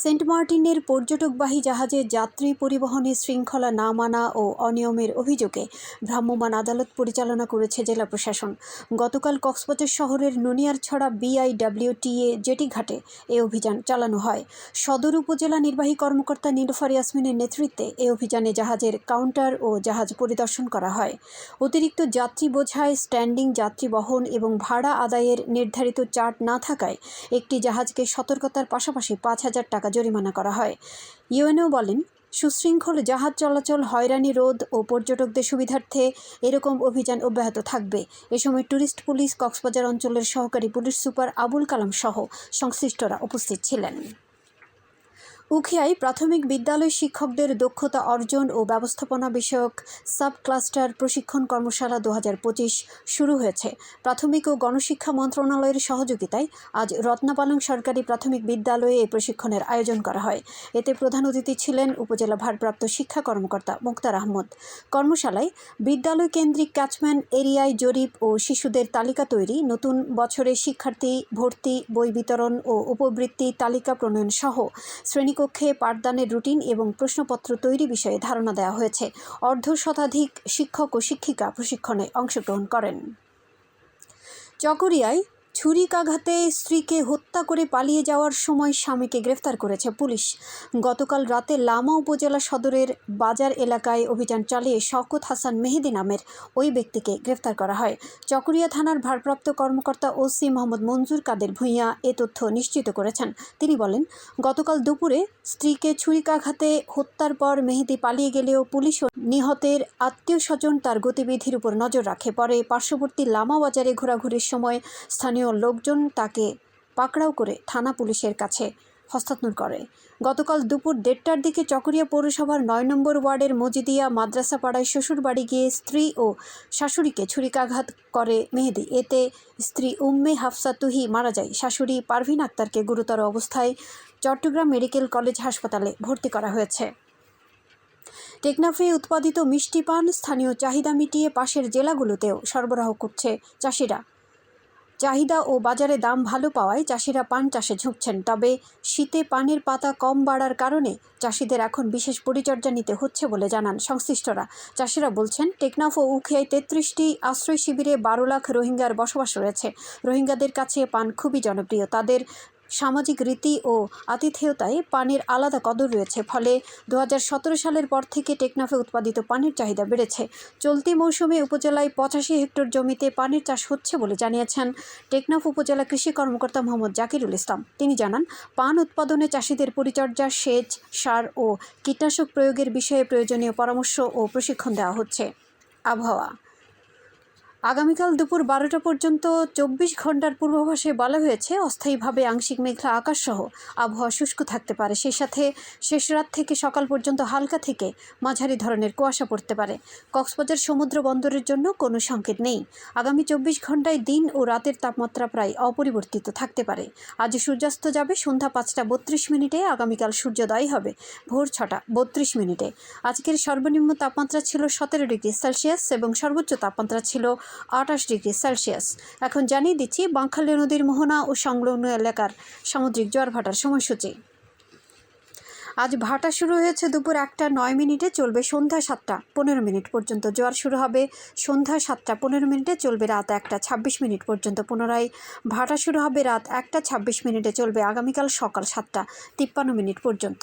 Saint মার্টিনের পর্যটকবাহী জাহাজে যাত্রী পরিবহনে শৃঙ্খলা না মানা ও অনিয়মের অভিযোগে ভ্রাম্যমাণ আদালত পরিচালনা করেছে জেলা প্রশাসন। গতকাল কক্সবাজার শহরের ননিয়ারছড়া বিআইডব্লিউটিএ জেটি ঘাটে এ অভিযান চালানো হয়। সদর উপজেলা নির্বাহী কর্মকর্তা নীলফার ইয়াসমিনের নেতৃত্বে এ অভিযানে জাহাজের কাউন্টার ও জাহাজ পরিদর্শন করা হয়। অতিরিক্ত যাত্রী বোঝায়, স্ট্যান্ডিং যাত্রী বহন এবং ভাড়া আদায়ের নির্ধারিত চার্ট না থাকায় একটি জাহাজকে সতর্কতার পাশাপাশি পাঁচ হাজার টাকা জরিমানা করা হয়। ইউএনও বলেন, সুশৃঙ্খল জাহাজ চলাচল হয়রানি রোধ ও পর্যটকদের সুবিধার্থে এরকম অভিযান অব্যাহত থাকবে। এ সময় ট্যুরিস্ট পুলিশ কক্সবাজার অঞ্চলের সহকারী পুলিশ সুপার আবুল কালাম সহ সংশ্লিষ্টরা উপস্থিত ছিলেন। উখিয়ায় প্রাথমিক বিদ্যালয় শিক্ষকদের দক্ষতা অর্জন ও ব্যবস্থাপনা বিষয়ক সাব ক্লাস্টার প্রশিক্ষণ কর্মশালা দু হাজার পঁচিশ শুরু হয়েছে। প্রাথমিক ও গণশিক্ষা মন্ত্রণালয়ের সহযোগিতায় আজ রত্নাপালং সরকারি প্রাথমিক বিদ্যালয়ে এই প্রশিক্ষণের আয়োজন করা হয়। এতে প্রধান অতিথি ছিলেন উপজেলা ভারপ্রাপ্ত শিক্ষা কর্মকর্তা মুক্তার আহমদ। কর্মশালায় বিদ্যালয় কেন্দ্রিক ক্যাচম্যান, এরিয়ায় জরিপ ও শিশুদের তালিকা তৈরি, নতুন বছরে শিক্ষার্থী ভর্তি, বই বিতরণ ও উপবৃত্তি তালিকা প্রণয়ন সহ শ্রেণীকক্ষে পাঠদানের রুটিন এবং প্রশ্নপত্র তৈরি বিষয়ে ধারণা দেওয়া হয়েছে। অর্ধ শতাধিক শিক্ষক ও শিক্ষিকা প্রশিক্ষণে অংশগ্রহণ করেন। চকরিয়ায় ছুরিকাঘাতে স্ত্রীকে হত্যা করে পালিয়ে যাওয়ার সময় স্বামীকে গ্রেফতার করেছে পুলিশ। গতকাল রাতে লামা উপজেলা সদরের বাজার এলাকায় অভিযান চালিয়ে শওকত হাসান মেহেদি নামের ওই ব্যক্তিকে গ্রেফতার করা হয়। চকরিয়া থানার ভারপ্রাপ্ত কর্মকর্তা ওসি মোহাম্মদ মঞ্জুর কাদের ভূঁইয়া এ তথ্য নিশ্চিত করেছেন। তিনি বলেন, গতকাল দুপুরে স্ত্রীকে ছুরিকাঘাতে হত্যার পর মেহেদি পালিয়ে গেলেও পুলিশ নিহতের আত্মীয় স্বজন তার গতিবিধির উপর নজর রাখে। পরে পার্শ্ববর্তী লামা বাজারে ঘোরাঘুরির সময় স্থানীয় লোকজন তাকে পাকড়াও করে থানা পুলিশের কাছে হস্তান্তর করে। গতকাল দুপুর দেড়টার দিকে চকরিয়া পৌরসভার নয় নম্বর ওয়ার্ডের মজিদিয়া মাদ্রাসা পাড়ায় শ্বশুর বাড়ি গিয়ে স্ত্রী ও শাশুড়িকে ছুরিকাঘাত করে মেহেদি। এতে স্ত্রী উম্মে হাফসা তুহি মারা যায়। শাশুড়ি পারভিন আক্তারকে গুরুতর অবস্থায় চট্টগ্রাম মেডিকেল কলেজ হাসপাতালে ভর্তি করা হয়েছে। টেকনাফে উৎপাদিত মিষ্টি পান স্থানীয় চাহিদা মিটিয়ে পাশের জেলাগুলোতেও সরবরাহ করছে চাষিরা। চাহিদা ও বাজারে দাম ভালো পাওয়ায় চাষিরা পান চাষে ঝুঁকছেন। তবে শীতে পানের পাতা কম বাড়ার কারণে চাষিদের এখন বিশেষ পরিচর্যা নিতে হচ্ছে বলে জানান সংশ্লিষ্টরা। চাষিরা বলছেন, টেকনাফ ও উখিয়ায় তেত্রিশটি আশ্রয় শিবিরে বারো লাখ রোহিঙ্গার বসবাস রয়েছে। রোহিঙ্গাদের কাছে পান খুবই জনপ্রিয়। তাদের সামাজিক রীতি ও আতিথেয়তায় পানির আলাদা কদর রয়েছে। ফলে দু হাজার সতেরো সালের পর থেকে টেকনাফে উৎপাদিত পানির চাহিদা বেড়েছে। চলতি মৌসুমে উপজেলায় পঁচাশি হেক্টর জমিতে পানির চাষ হচ্ছে বলে জানিয়েছেন টেকনাফ উপজেলা কৃষি কর্মকর্তা মোহাম্মদ জাকিরুল ইসলাম। তিনি জানান, পান উৎপাদনে চাষিদের পরিচর্যা, সেচ, সার ও কীটনাশক প্রয়োগের বিষয়ে প্রয়োজনীয় পরামর্শ ও প্রশিক্ষণ দেওয়া হচ্ছে। আবহাওয়া আগামীকাল দুপুর বারোটা পর্যন্ত চব্বিশ ঘণ্টার পূর্বাভাসে বলা হয়েছে, অস্থায়ীভাবে আংশিক মেঘলা আকাশসহ আবহাওয়া শুষ্ক থাকতে পারে। সেই সাথে শেষ রাত থেকে সকাল পর্যন্ত হালকা থেকে মাঝারি ধরনের কুয়াশা পড়তে পারে। কক্সবাজার সমুদ্র বন্দরের জন্য কোনো সংকেত নেই। আগামী চব্বিশ ঘন্টায় দিন ও রাতের তাপমাত্রা প্রায় অপরিবর্তিত থাকতে পারে। আজ সূর্যাস্ত যাবে সন্ধ্যা পাঁচটা বত্রিশ মিনিটে, আগামীকাল সূর্যোদয় হবে ভোর ছটা বত্রিশ মিনিটে। আজকের সর্বনিম্ন তাপমাত্রা ছিল সতেরো ডিগ্রি সেলসিয়াস এবং সর্বোচ্চ তাপমাত্রা ছিল আটাশ ডিগ্রি সেলসিয়াস। এখন জানিয়ে দিচ্ছি বাঁকখালী নদীর মোহনা ও সংলগ্ন এলাকার সামুদ্রিক জোয়ার ভাটার সময়সূচি। আজ ভাটা শুরু হয়েছে দুপুর একটা নয় মিনিটে, চলবে সন্ধ্যা সাতটা পনেরো মিনিট পর্যন্ত। জোয়ার শুরু হবে সন্ধ্যা সাতটা পনেরো মিনিটে, চলবে রাত একটা ছাব্বিশ মিনিট পর্যন্ত পুনরায়। ভাটা শুরু হবে রাত একটা ছাব্বিশ মিনিটে, চলবে আগামীকাল সকাল সাতটা তিপ্পান্ন মিনিট পর্যন্ত।